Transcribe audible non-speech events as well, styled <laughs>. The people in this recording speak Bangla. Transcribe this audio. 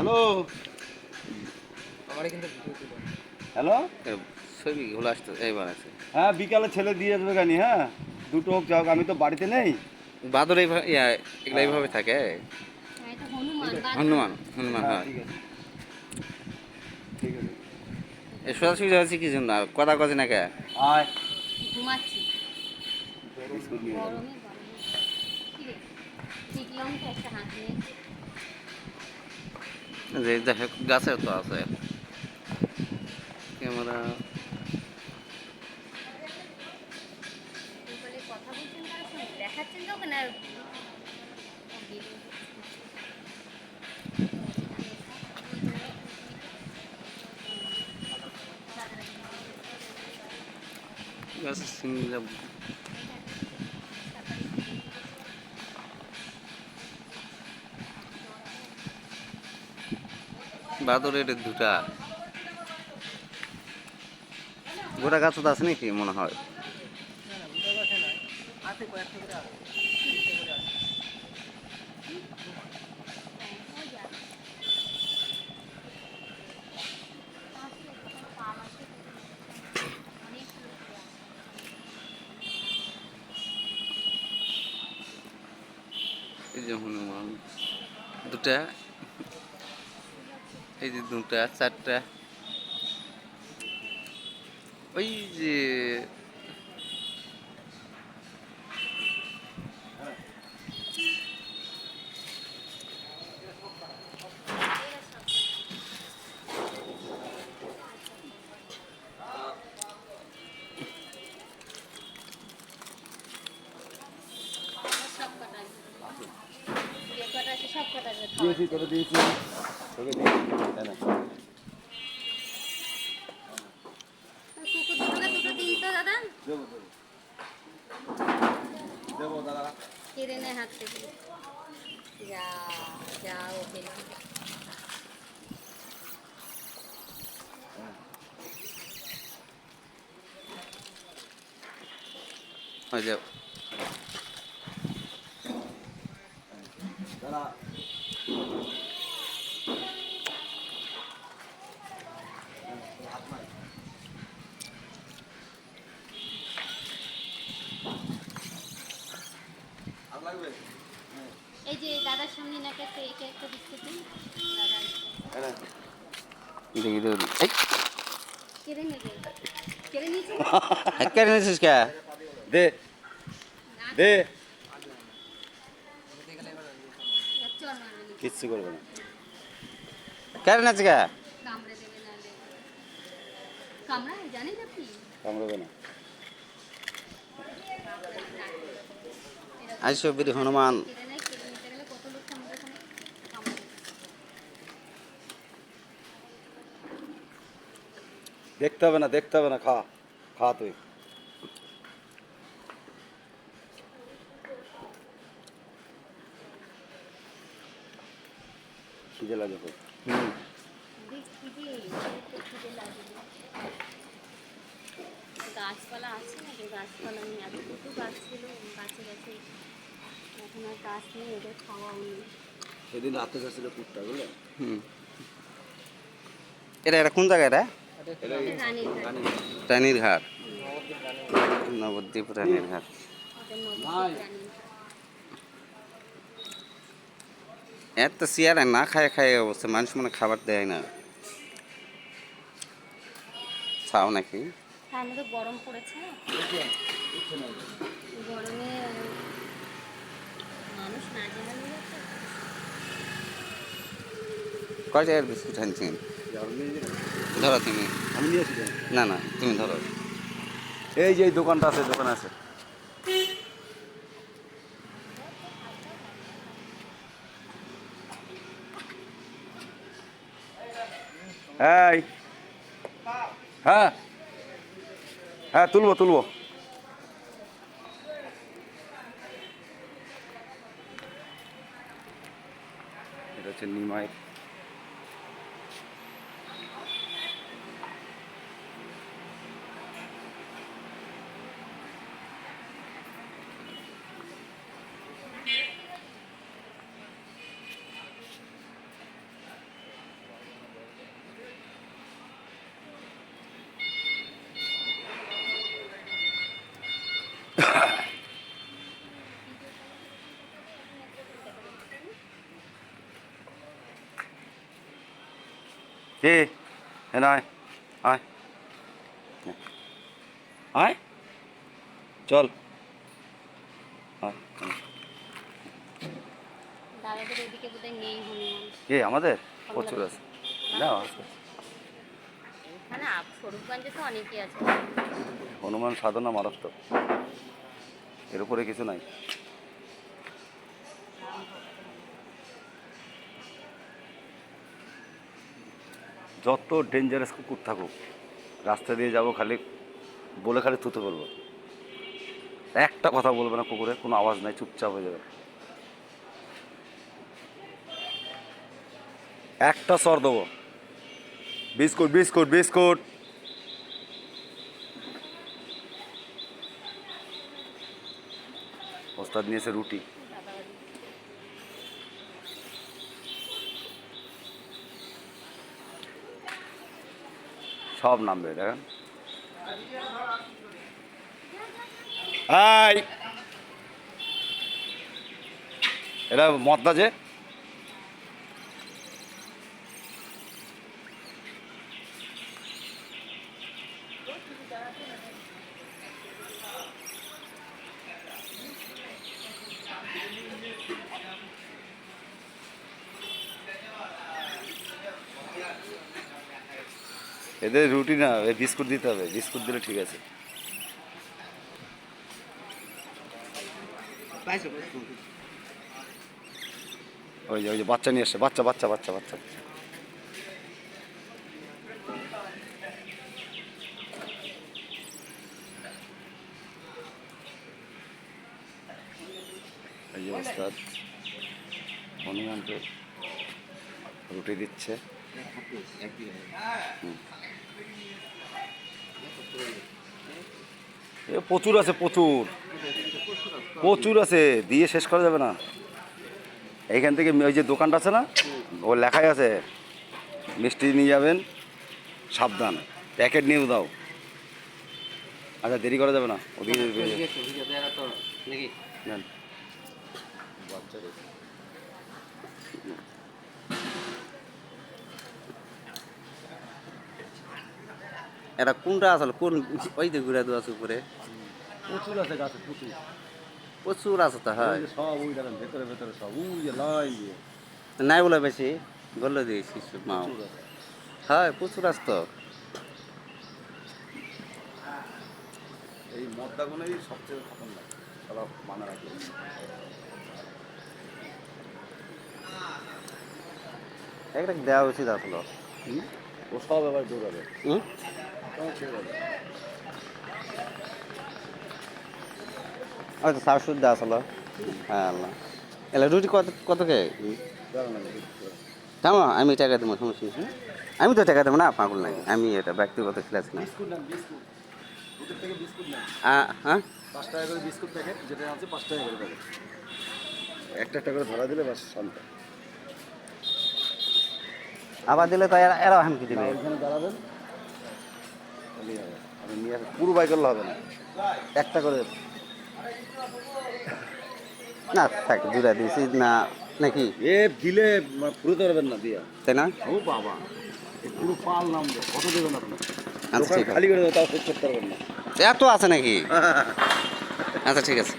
হ্যালো। আমারে কিন্তু হ্যালো? ছবিগুলো আসতে এইবার আছে। হ্যাঁ বিকালে ছেলে দিয়ে আসবে গানি হ্যাঁ? দুটো হোক যাক আমি তো বাড়িতে নেই। বাদর এইভাবে এগুলো এইভাবে থাকে? হ্যাঁ, হনুমান হনুমান হনুমান হ্যাঁ ঠিক আছে। এই হচ্ছে কি জন্য? কথা কথা না কে? আয়। ঘুমাচ্ছি। বিস্কুট নিয়ে যাব। গরমে গরমে। কি রে? একটা হাত নিয়ে। যে যাই হোক গাছের তো আছে। ক্যামেরা। কার সঙ্গে বাদরের দুটা। গোটা গাছ তো আছে নাকি মনে হয়? এই যে হনুমান দুটা। এই যে দুটা চারটা। ওই যে সব কটা দিয়েছি। তোকে দিয়েছি তোকে দিয়েছি তাই না কুকুর দুটোকে দুটো দিন তো দাদা দেবো দেবো দেবো দাদা কেড়ে নে হাত থেকে যা যা ওকে ওই যে কেড়ে নিয়েছিস কে দে দে কিচ্ছু করবে না কেন নিয়েছিস কে কামড়াবে না আইসো বিরি হনুমান কেড়ে নেয় কেড়ে নিতে গেলে কত লোক কামড়ে কামড়ে দেখতে হবে না দেখতে হবে না খা খা তুই। খিদে লাগে হুম। দেখছি যে একটু খিদে লাগে গাছপালা আছে না গাছপালা নেই। এতটুকু গাছ ছিল? গাছে গাছে এখন আর গাছ নেই ওদের খাওয়াও নেই সেদিন রাতে যাচ্ছিল কুটটা বুঝলে? হুম। এটা এটা কোন জায়গায় এটা রানীর ঘাট নবদ্বীপ রানীর ঘাট রানীর এত চেয়ারে না খায় খায় অবস্থা মানুষ মনে খাবার দেয় না। খাও নাকি? তার মধ্যে গরম পড়েছে। গরমে মানুষ না জেনে নিয়ে যাচ্ছে। কয় জায়গার বিস্কুট আনছেন? ধরো তুমি। আমি নিয়েছি তো। না না তুমি ধরো। এই যে দোকানটা আছে দোকান আছে। এই। হ্যাঁ। হ্যাঁ তুলবো তুলবো। এটা হচ্ছে নিমাই। কে হ্যাঁ আয় আয় আয় চল কে আমাদের? প্রচুর আছে। আছে। হনুমান সাধনা মারাত্মক। এর উপরে কিছু নাই। যত ডেঞ্জারাস কুকুর থাকুক, রাস্তা দিয়ে যাব খালি, বলে খালি থুতে বলব একটা কথা বলবে না কুকুরে, কোনো আওয়াজ নাই, চুপচাপ হয়ে যাবে। একটা সর দেবো। Biscuit biscuit biscuit. ওস্তাদ নিয়েছে রুটি। সব নামবে দেখেন। এটা মদ্দা যে? এদের রুটি না বিস্কুট দিতে হবে বিস্কুট দিলে ঠিক আছে। ওই যে ওই যে বাচ্চা নিয়ে আসছে বাচ্চা বাচ্চা বাচ্চা বাচ্চা। এই যে ওস্তাদ হনুমানকে রুটি দিচ্ছে। প্রচুর আছে প্রচুর। প্রচুর আছে দিয়ে শেষ করা যাবে না। এইখান থেকে ওই যে দোকানটা আছে না ও লেখাই আছে মিষ্টি নিয়ে যাবেন সাবধান। প্যাকেট নিয়েও দাও। আচ্ছা দেরি করা যাবে না ওদিকে নাকি? এটা কোনটা আসলে? কোন ওই যে ঘুরে দেওয়া আছে উপরে? প্রচুর আছে গাছে প্রচুর। প্রচুর আছে তো হয়। সব ওই দেখেন ভেতরে ভেতরে সব। ওই লাই নাই বলে বেশি? বলল দিয়েছি মাও। আছে। প্রচুর আছে তো। এই মদ্দাগুলোই সবচেয়ে খতরনাক। তারা মানে রাখবে একটা দেওয়া উচিত আসলো। ও সব এবার দৌড়াবে। হুম? ওই সার শুদ্ধ আসলো। হ্যাঁ আল্লাহ। এলা রুটি কত কত কে? থামো আমি টাকা দেবো সমস্যা নেই। আমি তো টাকা দেবো না পাগল নাই আমি এটা ব্যক্তিগত খেলেছি না। হ্যাঁ? পাঁচ টাকা করে বিস্কুট প্যাকেট যেটা আছে পাঁচ টাকা করে প্যাকেট একটা একটা করে ধরা দিলে বাস শান্ত আবার দিলে তো এরা এরাও হামকি দিবে। ওইখানে দাঁড়াবেন। আমি নিয়ে পুরো বাই করলে হবে না। একটা করে না থাক দুটা দিয়েছি না নাকি? এ দিলে পুরো পারবেন না দিয়া। তাই না? ও বাবা পুরো পাল নাম কত দেবেন আপনি আচ্ছা খালি করে তাও করতে পারবেন না। এত আছে নাকি? <laughs> আচ্ছা ঠিক আছে।